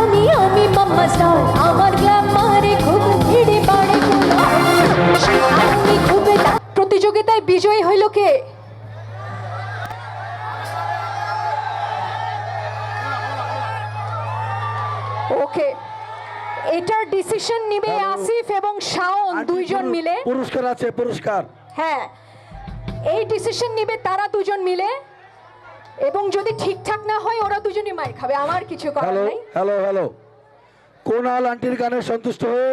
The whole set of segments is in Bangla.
আমার স্টার আমার গ্ল্যামারে খুব ভিড়ে আমি খুব প্রতিযোগিতায় বিজয়ী হইল কে? ওকে এটার ডিসিশন নিবে আসিফ এবং শাওন দুইজন মিলে। পুরস্কার আছে পুরস্কার। হ্যাঁ এই ডিসিশন নিবে তারা দুজন মিলে। এবং যদি ঠিকঠাক না হয় ওরা দুজনই মার খাবে। আমার কিছু করার হ্যালো নাই। হ্যালো হ্যালো কোনাল আন্টির গানে সন্তুষ্ট হয়ে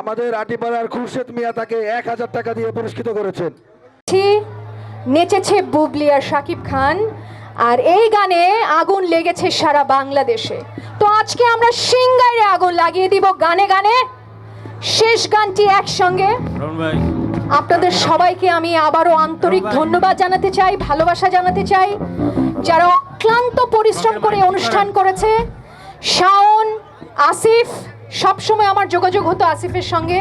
আমাদের আটিপাড়ার খুরশেদ মিয়া তাকে এক হাজার টাকা দিয়ে পুরস্কৃত করেছেন। ছি, নেচেছে বুবলি আর শাকিব খান আর এই গানে আগুন লেগেছে সারা বাংলাদেশে। তো আজকে আমরা সিঙ্গারে আগুন লাগিয়ে দিব গানে গানে। শেষ গানটি একসঙ্গে। আপনাদের সবাইকে আমি আবারও আন্তরিক ধন্যবাদ। জানাতে চাই ভালোবাসা জানাতে চাই। যারা অক্লান্ত পরিশ্রম করে অনুষ্ঠান করেছে শাওন আসিফ সবসময় আমার যোগাযোগ হতো আসিফের সঙ্গে।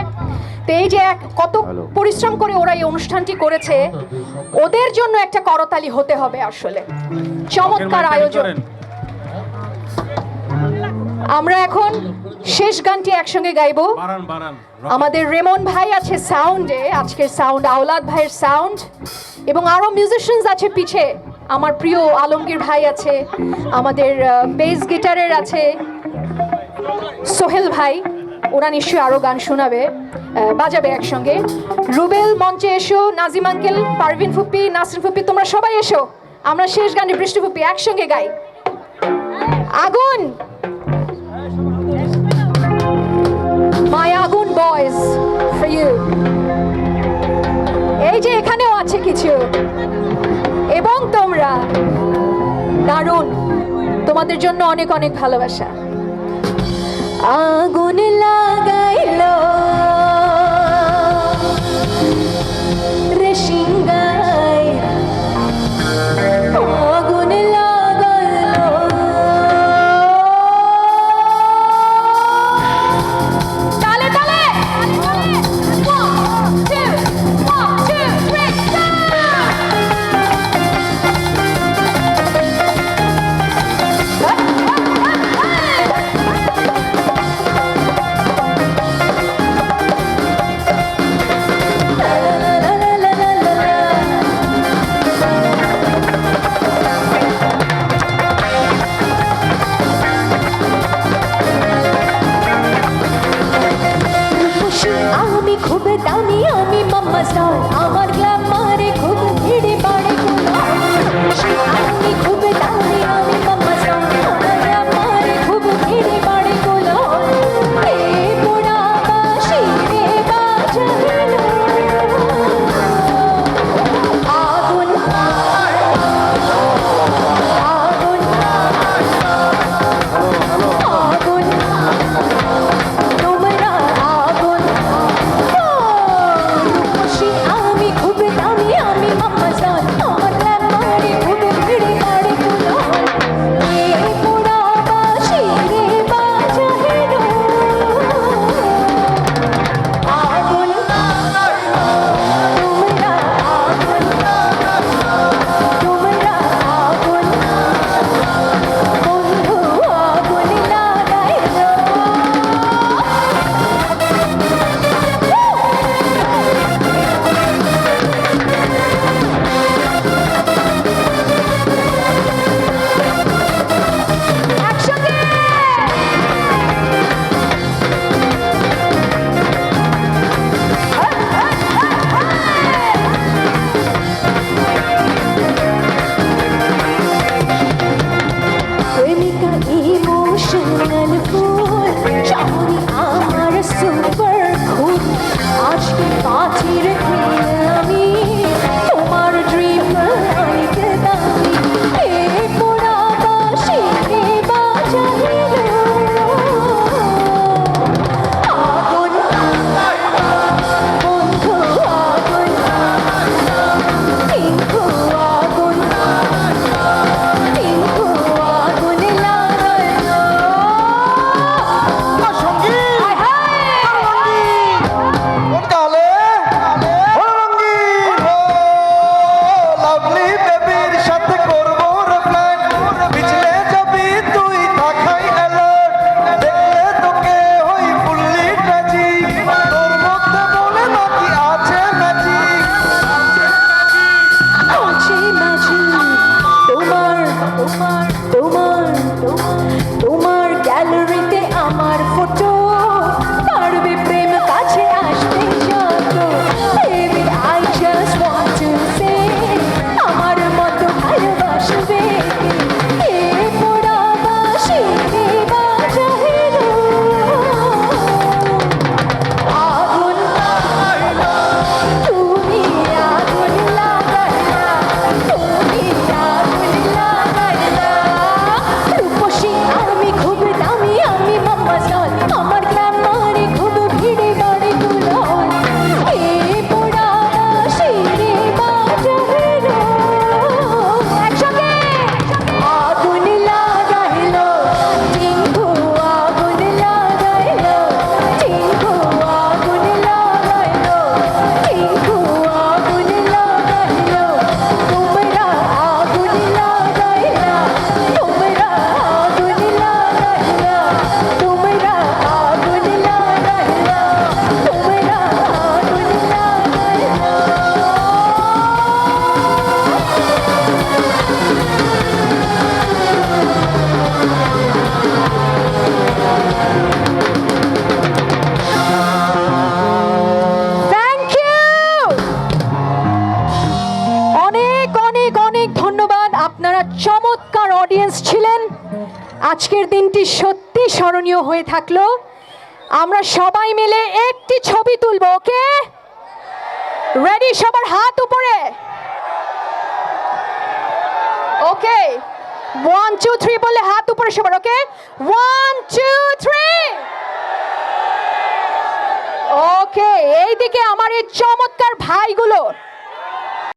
তো এই যে এক কত পরিশ্রম করে ওরা এই অনুষ্ঠানটি করেছে ওদের জন্য একটা করতালি হতে হবে আসলে। চমৎকার আয়োজন। আমরা এখন শেষ গানটি একসঙ্গে গাইবো। আমাদের রেমন ভাই আছে সাউন্ডে আজকের সাউন্ড আওলাদ ভাইয়ের সাউন্ড এবং আরও মিউজিশিয়ানস আছে পিছে। আমার প্রিয় আলমগীর ভাই আছে আমাদের বেস গিটারের আছে সোহেল ভাই ওরা নিশ্চয়ই আরও গান শোনাবে বাজাবে একসঙ্গে। রুবেল মঞ্চে এসো নাজিম আঙ্কেল পারভিন ফুপ্পি নাসরিন ফুপ্পি তোমরা সবাই এসো। আমরা শেষ গানে বৃষ্টি ফুপ্পি একসঙ্গে গাই। আগুন! মাই আগুন বয়েজ ফর ইউ এই যে এখানেও আছে কিছু। এবং তোমরা, দারুণ। তোমাদের জন্য অনেক অনেক ভালোবাসা। আগুন লাগাইলো। রে আজকের দিনটি সত্যি স্মরণীয় হয়ে থাকল। আমরা সবাই মিলে একটি ছবি তুলব, ওকে? রেডি সবার হাত উপরে। ওকে? ওয়ান টু থ্রি বলে হাত উপরে সবার, okay? One two three okay, এইদিকে আমার এই চমৎকার ভাইগুলো।